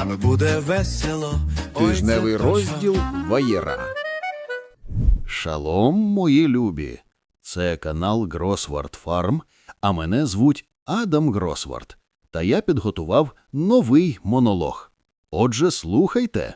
нами буде весело. Тижневий розділ Ваєра. Шалом, мої любі. Це канал Гросвард Фарм, а мене звуть Адам Гросвард. Та я підготував новий монолог. Отже, слухайте.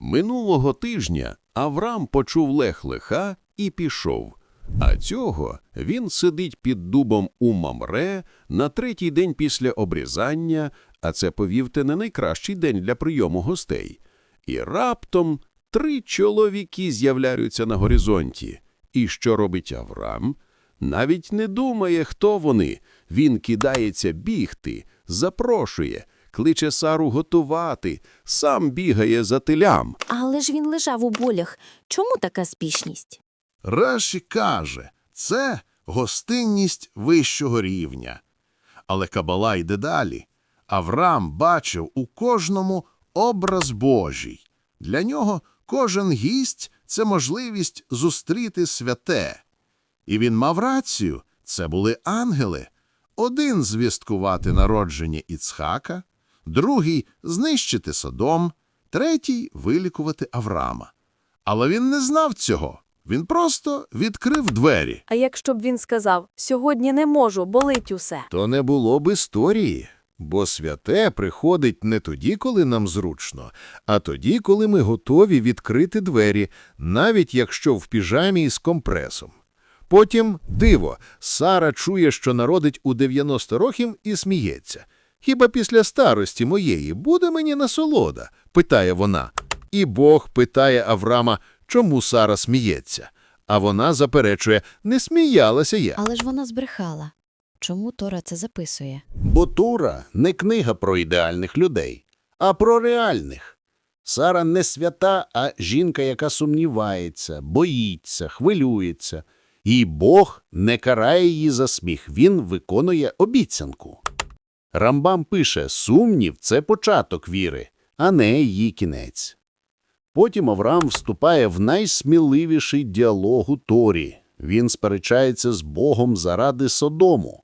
Минулого тижня Авраам почув лех леха і пішов. А цього він сидить під дубом у Мамре на третій день після обрізання, а це, повірте, не найкращий день для прийому гостей. І раптом три чоловіки з'являються на горизонті. І що робить Авраам? Навіть не думає, хто вони. Він кидається бігти, запрошує, кличе Сару готувати, сам бігає за телям. Але ж він лежав у болях. Чому така спішність? Раші каже, це гостинність вищого рівня. Але Кабала йде далі. Авраам бачив у кожному образ Божий. Для нього кожен гість – це можливість зустріти святе. І він мав рацію – це були ангели. Один звісткувати народження Іцхака, другий – знищити Содом, третій – вилікувати Авраама. Але він не знав цього. Він просто відкрив двері. А якщо б він сказав «Сьогодні не можу, болить усе». То не було б історії, бо святе приходить не тоді, коли нам зручно, а тоді, коли ми готові відкрити двері, навіть якщо в піжамі із компресом. Потім диво, Сара чує, що народить у 90 років і сміється. Хіба після старості моєї буде мені насолода? питає вона. І Бог питає Аврама, чому Сара сміється. А вона заперечує, не сміялася я. Але ж вона збрехала. Чому Тора це записує? Бо Тура не книга про ідеальних людей, а про реальних. Сара не свята, а жінка, яка сумнівається, боїться, хвилюється. І Бог не карає її за сміх, він виконує обіцянку. Рамбам пише, сумнів – це початок віри, а не її кінець. Потім Авраам вступає в найсміливіший діалог у Торі. Він сперечається з Богом заради Содому.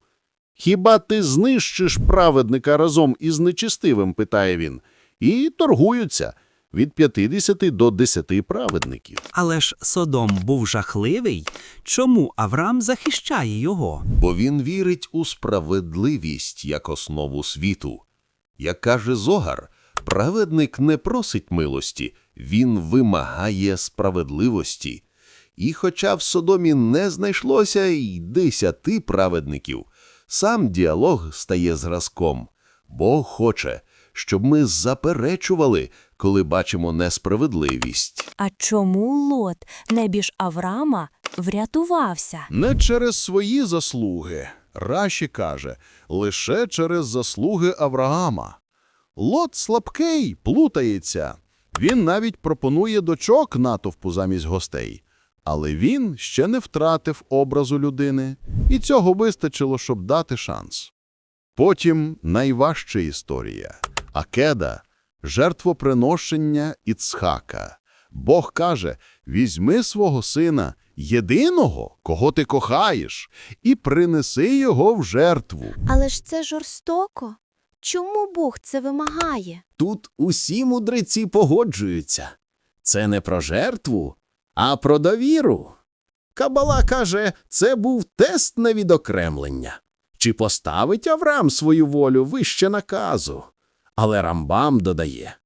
Хіба ти знищиш праведника разом із нечистивим, питає він, і торгуються від 50 до 10 праведників. Але ж Содом був жахливий. Чому Авраам захищає його? Бо він вірить у справедливість як основу світу. Як каже Зогар, праведник не просить милості, він вимагає справедливості. І хоча в Содомі не знайшлося й десяти праведників, сам діалог стає зразком. Бог хоче, щоб ми заперечували, коли бачимо несправедливість. А чому Лот, небіж Авраама, врятувався? Не через свої заслуги. Раші каже, лише через заслуги Авраама. Лот слабкий, плутається. Він навіть пропонує дочок натовпу замість гостей. Але він ще не втратив образу людини, і цього вистачило, щоб дати шанс. Потім найважча історія. Акеда – жертвоприношення Іцхака. Бог каже, візьми свого сина, єдиного, кого ти кохаєш, і принеси його в жертву. Але ж це жорстоко. Чому Бог це вимагає? Тут усі мудреці погоджуються. Це не про жертву, а про довіру. Кабала каже, це був тест на відокремлення. Чи поставить Авраам свою волю вище наказу? Але Рамбам додає,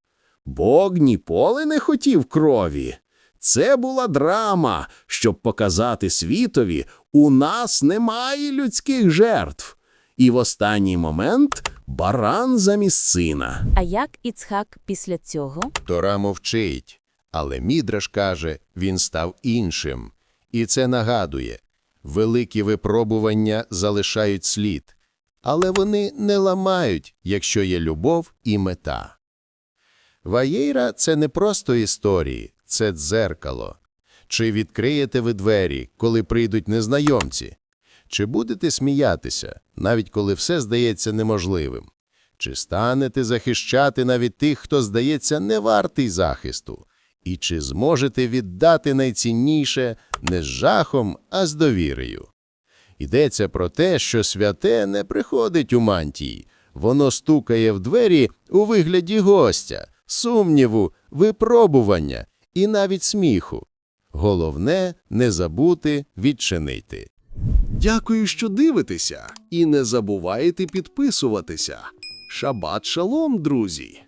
Бог ніколи не хотів крові. Це була драма, щоб показати світові, у нас немає людських жертв. І в останній момент баран замість сина. А як Іцхак після цього? Тора мовчить, але Мідраш каже, він став іншим. І це нагадує, великі випробування залишають слід, але вони не ламають, якщо є любов і мета. Ваєйра – це не просто історії, це дзеркало. Чи відкриєте ви двері, коли прийдуть незнайомці? Чи будете сміятися, навіть коли все здається неможливим? Чи станете захищати навіть тих, хто здається не вартий захисту? І чи зможете віддати найцінніше не з жахом, а з довірею? Йдеться про те, що святе не приходить у мантії, Воно стукає в двері у вигляді гостя, сумніву, випробування і навіть сміху. Головне не забути відчинити. Дякую, що дивитеся, і не забувайте підписуватися. Шабат шалом, друзі!